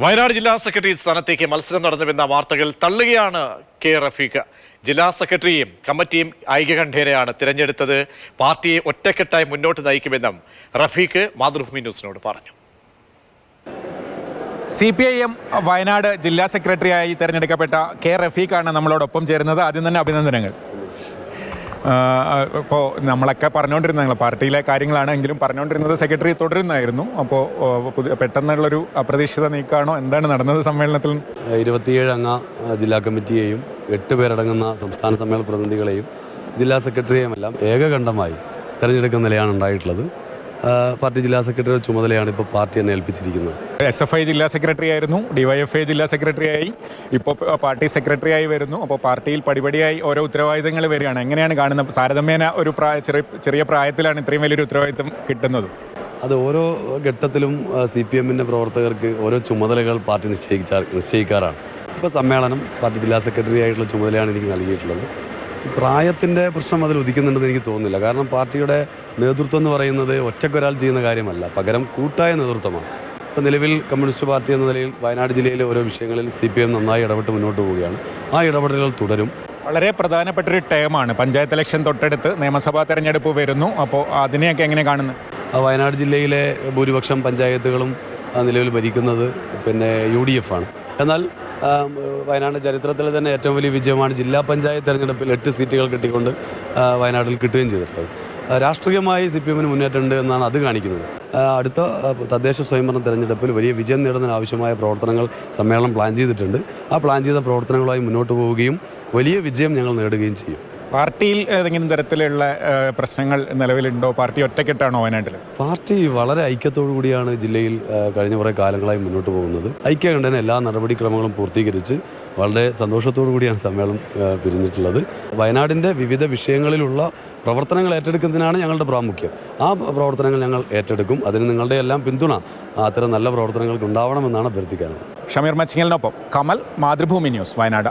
വയനാട് ജില്ലാ സെക്രട്ടറി സ്ഥാനത്തേക്ക് മത്സരം നടന്നുവെന്ന വാർത്തകൾ തള്ളുകയാണ് കെ റഫീഖ്. ജില്ലാ സെക്രട്ടറിയും കമ്മിറ്റിയും ഐക്യകണ്ഠേനയാണ് തിരഞ്ഞെടുത്തത്. പാർട്ടിയെ ഒറ്റക്കെട്ടായി മുന്നോട്ട് നയിക്കുമെന്നും റഫീഖ് മാതൃഭൂമി ന്യൂസിനോട് പറഞ്ഞു. C P I M Wayanad ജില്ലാ സെക്രട്ടറിയായി തിരഞ്ഞെടുക്കപ്പെട്ട കെ റഫീഖാണ് നമ്മളോടൊപ്പം ചേരുന്നത്. ആദ്യം തന്നെ അഭിനന്ദനങ്ങൾ. ഇപ്പോൾ നമ്മളൊക്കെ പറഞ്ഞുകൊണ്ടിരുന്ന പാർട്ടിയിലെ കാര്യങ്ങളാണ് എങ്കിലും പറഞ്ഞുകൊണ്ടിരുന്നത് സെക്രട്ടറി തുടരുന്നായിരുന്നു. അപ്പോൾ പുതിയ പെട്ടെന്നുള്ളൊരു അപ്രതീക്ഷിത നീക്കമാണോ? എന്താണ് നടന്നത് സമ്മേളനത്തിൽ? ഇരുപത്തിയേഴ് അംഗ ജില്ലാ കമ്മിറ്റിയെയും എട്ട് പേരടങ്ങുന്ന സംസ്ഥാന സമ്മേളന പ്രതിനിധികളെയും ജില്ലാ സെക്രട്ടറിയെയും എല്ലാം ഏകകണ്ഠമായി തിരഞ്ഞെടുക്കുന്ന നിലയാണ് ഉണ്ടായിട്ടുള്ളത്. പാർട്ടി ജില്ലാ സെക്രട്ടറിയുടെ ചുമതലയാണ് ഇപ്പോൾ പാർട്ടി എന്നെ ഏൽപ്പിച്ചിരിക്കുന്നത്. എസ് എഫ് ഐ ജില്ലാ സെക്രട്ടറി ആയിരുന്നു ഡിവൈഎഫ് ഐ ജില്ലാ സെക്രട്ടറിയായി ഇപ്പോൾ പാർട്ടി സെക്രട്ടറി ആയി വരുന്നു. അപ്പോൾ പാർട്ടിയിൽ പടിപടിയായി ഓരോ ഉത്തരവാദിത്തങ്ങൾ വരികയാണ്. എങ്ങനെയാണ് കാണുന്നത്? താരതമ്യേന ഒരു പ്രായ ചെറിയ ചെറിയ പ്രായത്തിലാണ് ഇത്രയും വലിയൊരു ഉത്തരവാദിത്തം കിട്ടുന്നത്. അത് ഓരോ ഘട്ടത്തിലും സി പി എമ്മിന്റെ പ്രവർത്തകർക്ക് ഓരോ ചുമതലകൾ പാർട്ടി നിശ്ചയിച്ചാ നിശ്ചയിക്കാറാണ്. ഇപ്പോൾ സമ്മേളനം പാർട്ടി ജില്ലാ സെക്രട്ടറി ആയിട്ടുള്ള ചുമതലയാണ് എനിക്ക് നൽകിയിട്ടുള്ളത്. പ്രായത്തിന്റെ പ്രശ്നം അതിൽ ഉദിക്കുന്നുണ്ടെന്ന് എനിക്ക് തോന്നുന്നില്ല. കാരണം പാർട്ടിയുടെ നേതൃത്വം എന്ന് പറയുന്നത് ഒറ്റക്കൊരാൾ ചെയ്യുന്ന കാര്യമല്ല. പകരം കൂട്ടായ നേതൃത്വമാണ്. ഇപ്പോൾ നിലവിൽ കമ്മ്യൂണിസ്റ്റ് പാർട്ടി എന്ന നിലയിൽ വയനാട് ജില്ലയിലെ ഓരോ വിഷയങ്ങളിൽ സി പി എം നന്നായി ഇടപെട്ട് മുന്നോട്ട് പോവുകയാണ്. ആ ഇടപെടലുകൾ തുടരും. വളരെ പ്രധാനപ്പെട്ട ഒരു ടേമാണ്. പഞ്ചായത്ത് ഇലക്ഷൻ തൊട്ടടുത്ത് നിയമസഭാ തെരഞ്ഞെടുപ്പ് വരുന്നു. അപ്പോൾ അതിനെയൊക്കെ എങ്ങനെ കാണുന്നു? ആ വയനാട് ജില്ലയിലെ ഭൂരിപക്ഷം പഞ്ചായത്തുകളും നിലവിൽ ഭരിക്കുന്നത് പിന്നെ യു ഡി എഫ് ആണ് എന്നാൽ വയനാട് ചരിത്രത്തിൽ തന്നെ ഏറ്റവും വലിയ വിജയമാണ് ജില്ലാ പഞ്ചായത്ത് തെരഞ്ഞെടുപ്പിൽ എട്ട് സീറ്റുകൾ കിട്ടിക്കൊണ്ട് വയനാട്ടിൽ കിട്ടുകയും ചെയ്തിട്ടുള്ളത്. രാഷ്ട്രീയമായി സി പി എമ്മിന് മുന്നേറ്റമുണ്ട് എന്നാണ് അത് കാണിക്കുന്നത്. അടുത്ത തദ്ദേശ സ്വയംഭരണ തെരഞ്ഞെടുപ്പിൽ വലിയ വിജയം നേടുന്നതിന് ആവശ്യമായ പ്രവർത്തനങ്ങൾ സമ്മേളനം പ്ലാൻ ചെയ്തിട്ടുണ്ട്. ആ പ്ലാൻ ചെയ്ത പ്രവർത്തനങ്ങളുമായി മുന്നോട്ട് പോവുകയും വലിയ വിജയം ഞങ്ങൾ നേടുകയും ചെയ്യും. പാർട്ടിയിൽ ഏതെങ്കിലും തരത്തിലുള്ള പ്രശ്നങ്ങൾ നിലവിലുണ്ടോ? പാർട്ടി ഒറ്റക്കെട്ടാണോ വയനാട്ടിൽ പാർട്ടി വളരെ ഐക്യത്തോടു കൂടിയാണ് ജില്ലയിൽ കഴിഞ്ഞ കുറേ കാലങ്ങളായി മുന്നോട്ട് പോകുന്നത്. ഐക്യകണ്ഠന എല്ലാ നടപടിക്രമങ്ങളും പൂർത്തീകരിച്ച് വളരെ സന്തോഷത്തോടു കൂടിയാണ് സമ്മേളനം പിരിഞ്ഞിട്ടുള്ളത്. വയനാടിന്റെ വിവിധ വിഷയങ്ങളിലുള്ള പ്രവർത്തനങ്ങൾ ഏറ്റെടുക്കുന്നതിനാണ് ഞങ്ങളുടെ പ്രാമുഖ്യം. ആ പ്രവർത്തനങ്ങൾ ഞങ്ങൾ ഏറ്റെടുക്കും. അതിന് നിങ്ങളുടെ എല്ലാം പിന്തുണ അത്തരം നല്ല പ്രവർത്തനങ്ങൾക്ക് ഉണ്ടാവണമെന്നാണ് അഭ്യർത്ഥിക്കാനുള്ളത്. ഷമീർ മച്ചിങ്ങലിനൊപ്പം കമൽ മാതൃഭൂമി ന്യൂസ് വയനാട്.